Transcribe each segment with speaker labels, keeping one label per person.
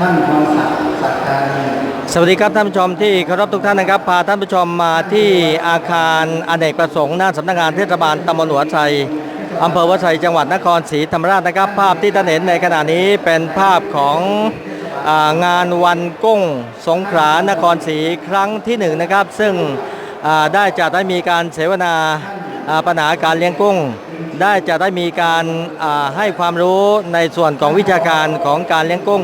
Speaker 1: ท่านพรศักดิ์สักการี
Speaker 2: สวัสดีครับท่านผู้ชมที่เคารพทุกท่านนะครับ พาท่านผู้ชมมาที่อาคารอเนกประสงค์หน้าสำนักงานเทศบาลตำบลหัวไชอำเภอหัวไชจังหวัดนครศรีธรรมราชนะครับ ภาพที่ท่านเห็นในขณะนี้เป็นภาพของงานวันกุ้งสงขลานครศรีครั้งที่หนึ่งนะครับ ซึ่งได้จัดให้มีการเสวนาปัญหาการเลี้ยงกุ้ง ได้จะได้มีการให้ความรู้ในส่วนของวิชาการของการเลี้ยงกุ้ง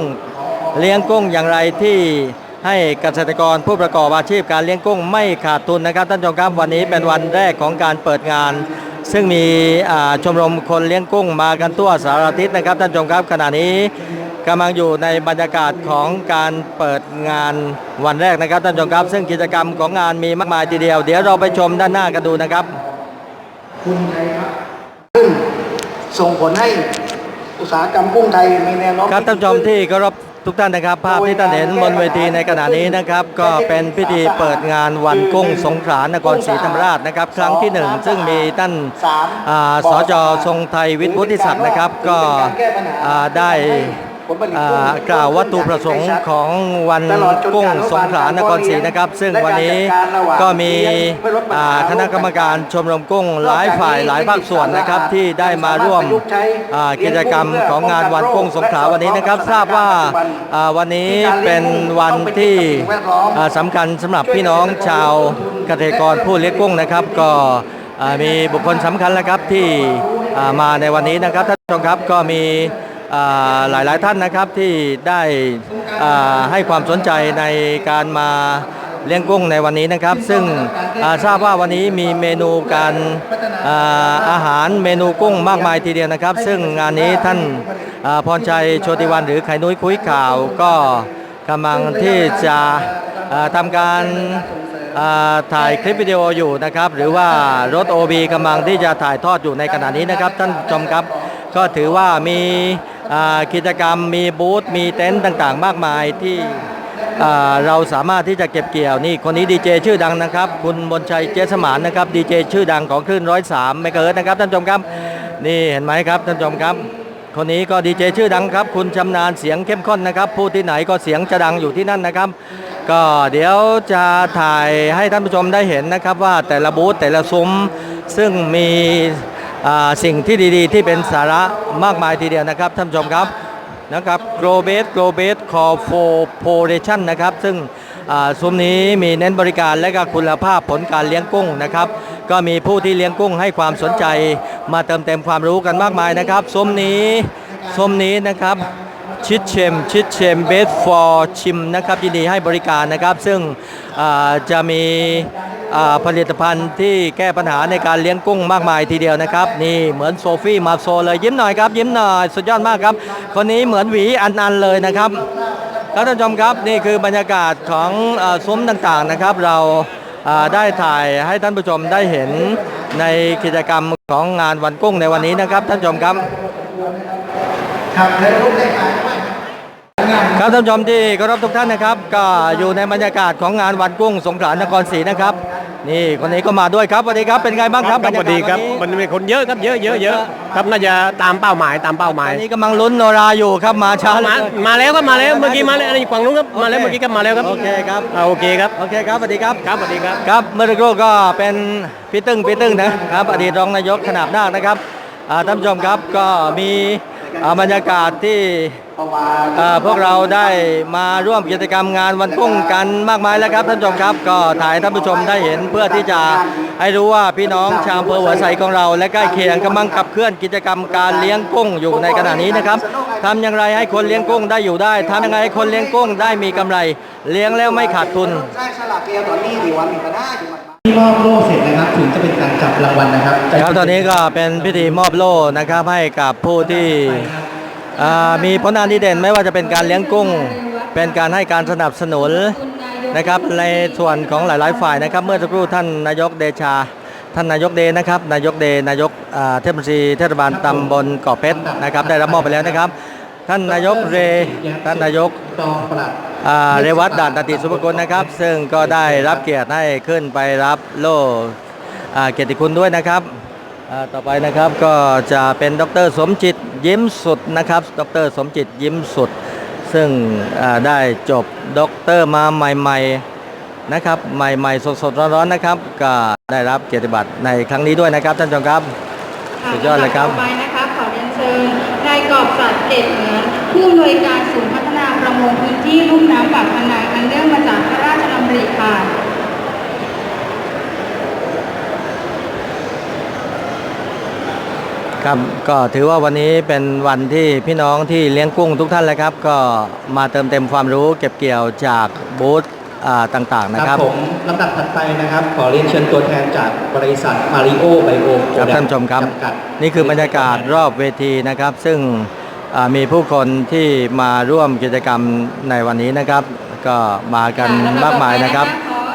Speaker 2: เลี้ยงกุ้งอย่างไรที่ให้เกษตรกรผู้ประกอบอาชีพการเลี้ยงกุ้งไม่ขาดทุนนะครับท่านผู้ชมครับวันนี้เป็นวันแรกของการเปิดงาน ซึ่งมีอ่าชมรมคนเลี้ยงกุ้งมากันทั่วสารทิศนะครับท่านผู้ชมครับขณะนี้กำลังอยู่ในบรรยากาศของการเปิดงานวันแรกนะครับท่านผู้ชมครับ ซึ่งกิจกรรมของงานมีมากมายทีเดียว เดี๋ยวเราไปชมด้านหน้ากันดูนะครับ
Speaker 1: คุณไทยครับซึ่งส่งผลให้อุตสาหกรรมกุ้งไทยมีแนวโน้ม
Speaker 2: ครับท่านผู้ชมที่เคารพ ทุกท่านนะครับ ภาพที่ท่านเห็นบนเวทีในขณะนี้นะครับ ก็เป็นพิธีเปิดงานวันกุ้งสงขลานครศรีธรรมราชนะครับ ครั้งที่หนึ่งซึ่งมีท่าน
Speaker 1: ส
Speaker 2: จทรงไทยวิทย์วุฒิศักดิ์นะครับ ก็ได้ กล่าววัตถุประสงค์ของวันกุ้งสงขลานครศรีนะครับ ซึ่งวันนี้ก็มีคณะกรรมการชมรมกุ้งหลายฝ่ายหลายภาคส่วนนะครับที่ได้มาร่วมกิจกรรมของงานวันกุ้งสงขลาวันนี้นะครับ ทราบว่าวันนี้เป็นวันที่อ่าสำคัญสำหรับพี่น้องชาวเกษตรกรผู้เลี้ยงกุ้งนะครับ ก็มีบุคคลสำคัญแล้วครับที่มาในวันนี้นะครับท่านผู้ชมครับก็มี หลายๆท่านนะครับที่ได้ให้ความสนใจในการมาเลี้ยงกุ้งในวันนี้นะครับ ซึ่งทราบว่าวันนี้มีเมนูการอาอาหารเมนูกุ้งมากมายทีเดียวนะครับ ซึ่งงานนี้ท่านาพรชัยโชติวันหรือไข่นุ้ยคุยข่าวก็กำลังที่จะทำการาถ่ายคลิปวิดีโออยู่นะครับ หรือว่ารถ OB กำลังที่จะถ่ายทอดอยู่ในขณะนี้นะครับ ท่านชมครับ ก็ถือว่ามี กิจกรรมมีบูธมีเต็นต์ต่างๆ มากมายที่เราสามารถที่จะเก็บเกี่ยวนี่คนนี้ดีเจชื่อดังนะครับ คุณมนชัยเจสมานนะครับดีเจชื่อดังของคลื่นร้อยสามเมกะเฮิรตนะครับท่านผู้ชมครับนี่เห็นไหมครับท่านผู้ชมครับ คนนี้ก็ดีเจชื่อดังครับ คุณชำนาญเสียงเข้มข้นนะครับพูดที่ไหนก็เสียงจะดังอยู่ที่นั่นนะครับ ก็เดี๋ยวจะถ่ายให้ท่านผู้ชมได้เห็นนะครับว่าแต่ละบูธแต่ละซุ้มซึ่งมี สิ่งที่ดีๆ ที่เป็นสาระมากมายทีเดียวนะครับท่านผู้ชมครับนะครับ g r o w b a s e g r o w b a s e Corporation นะครับ ซึ่งซุ้มนี้มีเน้นบริการและก็คุณภาพผลการเลี้ยงกุ้งนะครับ ก็มีผู้ที่เลี้ยงกุ้งให้ความสนใจ มาเติมเต็มความรู้กันมากมายนะครับซุ้มนี้ซุ้มนี้นะครับชิดเชมชิดเชมเบสฟอร์ชิมนะครับยินดีให้บริการนะครับ ซึ่งจะมี ผลิตภัณฑ์ที่แก้ปัญหาในการเลี้ยงกุ้งมากมายทีเดียวนะครับ นี่เหมือนโซฟี่มาโซเลยยิ้มหน่อยครับ ยิ้มหน่อยสุดยอดมากครับ คนนี้เหมือนหวีอันอันๆเลยนะครับท่านผู้ชมครับนี่คือบรรยากาศของซุ้มต่างๆนะครับ เราได้ถ่ายให้ท่านผู้ชมได้เห็นในกิจกรรมของงานวันกุ้งในวันนี้นะครับ ท่านผู้ชมครับ
Speaker 1: ครับแล้วรูปได้ขายไหม
Speaker 2: ครับท่านผู้ชมที่เคารพทุกท่านนะครับ ก็อยู่ในบรรยากาศของงานวันกุ้งสงขลานครศรีนะครับ นี่คนนี้ก็มาด้วยครับสวัสดีครับเป็นไงบ้างครับ
Speaker 3: ครับสวัสดีครับ
Speaker 2: บรรยากาศ
Speaker 3: มันมีคนเยอะครับ เยอะเยอะเยอะครับ น่าจะตามเป้าหมายตามเป้าหมาย
Speaker 2: วันนี้กำลังลุ้นโนราอยู่ครับมาช้าเหลื
Speaker 3: มา
Speaker 2: อเกิน
Speaker 3: มาแล้วครับมาแล้ว เมื่อกี้มาแล้วอะไรฝั่งนู้นครับ มาแล้ว
Speaker 2: โอเค
Speaker 3: เมื่อกี้ครับมาแล้วครับ
Speaker 2: โอเคครับ
Speaker 3: อ่าโอเคครับ
Speaker 2: โอเคครับสวัสดีครับ
Speaker 3: ครับสวัสดีครับ
Speaker 2: ครับเมื่อสักครู่ก็เป็นพี่ตึ้งพี่ตึ้งนะครับอดีตรองนายกขนาบนาคนะครับอ่าท่านผู้ชมครับก็มีอ่า บรรยากาศที่
Speaker 1: พว
Speaker 2: กเราได้มาร่วมกิจกรรมงานวันกุ้งกันมากมายแล้วครับท่านผู้ชมครับ ก็ถ่ายท่านผู้ชมได้เห็นเพื่อที่จะให้รู้ว่าพี่น้องชาวอำเภอหัวไสของเรา และใกล้เคียงกำลังขับเคลื่อนกิจกรรมการเลี้ยงกุ้งอยู่ในขณะนี้นะครับทำอย่างไรให้คนเลี้ยงกุ้งได้อยู่ได้ทำยังไงให้คนเลี้ยงกุ้งได้มีกำไร เลี้ยงแล้วไม่ขาดทุน
Speaker 1: ใช่ฉลากเกียร์ตอนนี้ดีวันมีปัญหาอยู่มันที่มอบโล่เสร็จนะครับถึงจะเป็นการจับรางวัลนะครับ
Speaker 2: ครับตอนนี้ก็เป็นพิธีมอบโล่นะครับให้กับผู้ที่มีผลงานดีเด่นไม่ว่าจะเป็นการเลี้ยงกุ้ง เป็นการให้การสนับสนุนนะครับในส่วนของหลายๆ ฝ่ายนะครับ เมื่อสักครู่ท่านนายกเดชา ท่านนายกเดนะครับ นายกเดนายกเทศมนตรีเทศบาลตำบลเกาะเพชรนะครับ ได้รับมอบไปแล้วนะครับ ท่านนายกเรท่านนายก
Speaker 1: ตองประหลัด
Speaker 2: อ่าเรวัตด่านตติสุภกุลนะครับ ซึ่งก็ได้รับเกียรติให้ขึ้นไปรับโล่อ่าเกียรติคุณด้วยนะครับอ่าต่อไปนะครับก็จะเป็นดรสมจิตยิ้มสุดนะครับ ดรสมจิตยิ้มสุด ซึ่งอ่าได้จบด็อกเตอร์มาใหม่ๆนะครับ ใหม่ๆ สดๆ ร้อนๆนะครับ ก็ได้รับเกียรติบัตรในครั้งนี้ด้วยนะครับท่านผู้ชมครับ สุดยอดเลยครับ
Speaker 4: ชิญนายกอบศักดิ์เกตเหมือนผู้อำนวยการศูนย์พัฒนาประมงพื้นที่ลุ่มน้ำปากพนังอันเนื่องมาจากพระราชดำริค่ะ
Speaker 2: ครับก็ถือว่าวันนี้เป็นวันที่พี่น้องที่เลี้ยงกุ้งทุกท่านเลยครับ ก็มาเติมเต็มความรู้เก็บเกี่ยวจากบูธ ต่างๆนะครับ
Speaker 5: ผมลำดับถัดไปนะครับ ขอเรียนเชิญตัวแทนจากบริษัทมาริโอไบโอ
Speaker 2: ครับท่านผู้ชมครับ
Speaker 5: จำกัด
Speaker 2: นี่คือบรรยากาศรอบเวทีนะครับ ซึ่งอ่ามีผู้คนที่มาร่วมกิจกรรมในวันนี้นะครับ ก็มากันมากมายนะครับ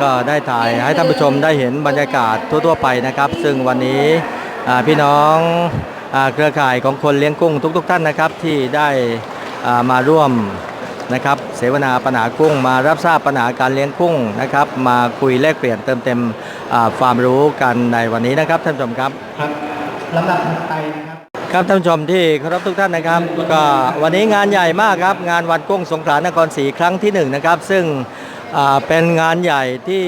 Speaker 2: ก็ได้ถ่ายให้ท่านผู้ชมได้เห็นบรรยากาศทั่วๆไปนะครับ ซึ่งวันนี้อ่าพี่น้องอ่าเครือข่ายของคนเลี้ยงกุ้งทุก ๆ ท่านนะครับ ที่ได้อ่ามาร่วม นะครับเสวนาปัญหากุ้ง มารับทราบปัญหาการเลี้ยงกุ้งนะครับมาคุยแลกเปลี่ยนเติมเต็มอ่าความรู้กันในวันนี้นะครับท่านผู้ชมครับ
Speaker 5: ครับลำดับถัดไปนะครับ
Speaker 2: ครับท่านผู้ชมที่เคารพทุกท่านนะครับ ก็วันนี้งานใหญ่มากครับงานวันกุ้งสงขลานครศรีครั้งที่หนึ่งนะครับซึ่งอ่าเป็นงานใหญ่ที่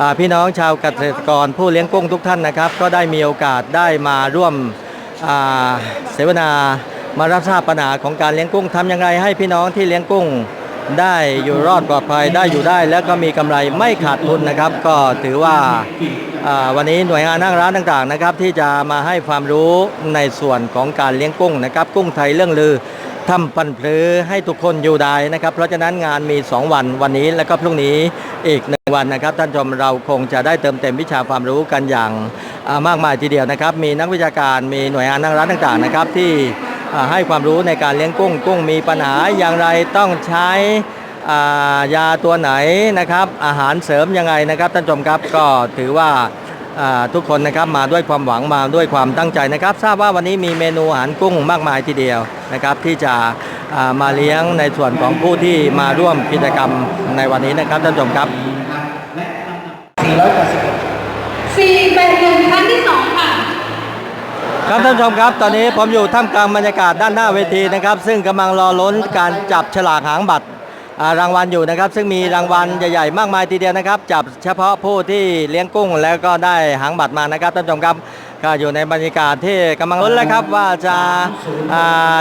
Speaker 2: อ่าพี่น้องชาวเกษตรกรผู้เลี้ยงกุ้งทุกท่านนะครับ ก็ได้มีโอกาสได้มาร่วมอ่าเสวนา มารับทราบปัญหาของการเลี้ยงกุ้งทำอย่างไรให้พี่น้องที่เลี้ยงกุ้ง ได้อยู่รอดปลอดภัยได้อยู่ได้ แล้วก็มีกำไรไม่ขาดทุนนะครับ ก็ถือว่าวันนี้หน่วยงานนั่งร้านต่างๆนะครับ ที่จะมาให้ความรู้ในส่วนของการเลี้ยงกุ้งนะครับ กุ้งไทยเรื่องลือทำปันพลือให้ทุกคนอยู่ได้นะครับ เพราะฉะนั้นงานมี 2 วันวันนี้และก็พรุ่งนี้อีกหนึ่งวันนะครับ ท่านชมเราคงจะได้เติมเต็มวิชาความรู้กันอย่างมากมายทีเดียวนะครับ มีนักวิชาการมีหน่วยงานนั่งร้านต่างๆนะครับที่ ให้ความรู้ในการเลี้ยงกุ้ง กุ้งมีปัญหาอย่างไรต้องใช้ยาตัวไหนนะครับ อาหารเสริมยังไงนะครับท่านชมครับก็ถือว่าทุกคนนะครับมาด้วยความหวังมาด้วยความตั้งใจนะครับ ทราบว่าวันนี้มีเมนูอาหารกุ้งมากมายทีเดียวนะครับ ที่จะมาเลี้ยงในส่วนของผู้ที่มาร่วมกิจกรรมในวันนี้นะครับท่านชมครับ
Speaker 4: 481 481 ครั
Speaker 2: บท่านผู้ชมครับ ตอนนี้ผมอยู่ท่ามกลางบรรยากาศด้านหน้าเวทีนะครับ ซึ่งกำลังรอลุ้นการจับฉลากหางบัตรรางวัลอยู่นะครับ ซึ่งมีรางวัลใหญ่ๆ มากมายทีเดียวนะครับ จับเฉพาะผู้ที่เลี้ยงกุ้งแล้วก็ได้หางบัตรมานะครับท่านผู้ชมครับก็อยู่ในบรรยากาศที่กำลังลุ้นแล้วครับว่าจะ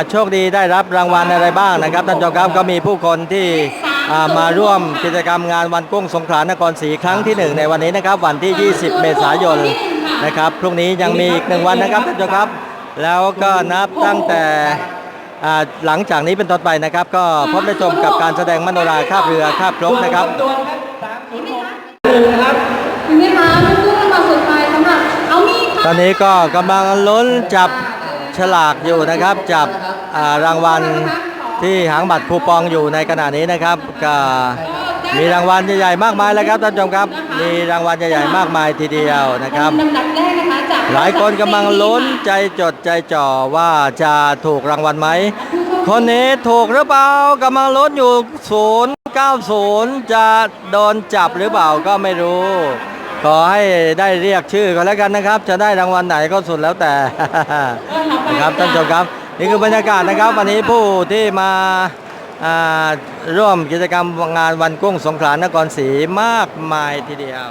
Speaker 2: โชคดีได้รับรางวัลอะไรบ้างนะครับท่านผู้ชมครับก็มีผู้คนที่ มาร่วมกิจกรรมงานวันกุ้งสงขลานครศรีครั้งที่หนึ่งในวันนี้นะครับ วันที่ 20 เมษายนนะครับพรุ่งนี้ยังมีอีกหนึ่งวันนะครับท่านผู้ชมครับ แล้วก็นับตั้งแต่อ่าหลังจากนี้เป็นต้นไปนะครับ ก็พบได้ชมกับการแสดงมโนราคาบเรือคาบครกนะครับ
Speaker 4: ถึงไหมคะลูกกุ้งรางวัลสุดท้ายสำหรับเอามีค่ะ
Speaker 2: ตอนนี้ก็กำลังลุ้นจับฉลากอยู่นะครับ จับอ่ารางวัล ที่หางบัตรคูปองอยู่ในขณะนี้นะครับก็มีรางวัลใหญ่ๆมากมายแล้วครับท่านผู้ชมครับมีรางวัลใหญ่ๆมากมายทีเดียวนะครับหลายคนกำลังลุ้นใจจดใจจ่อว่าจะถูกรางวัลไหมคนนี้ถูกหรือเปล่ากำลังลุ้นอยู่090จะโดนจับหรือเปล่าก็ไม่รู้ ขอให้ได้เรียกชื่อก็แล้วกันนะครับ จะได้รางวัลไหนก็สุดแล้วแต่นะครับท่านผู้ชมครับ นี่คือบรรยากาศนะครับ วันนี้ผู้ที่มาร่วมกิจกรรมงานวันกุ้งสงขลานครศรีมากมายทีเดียว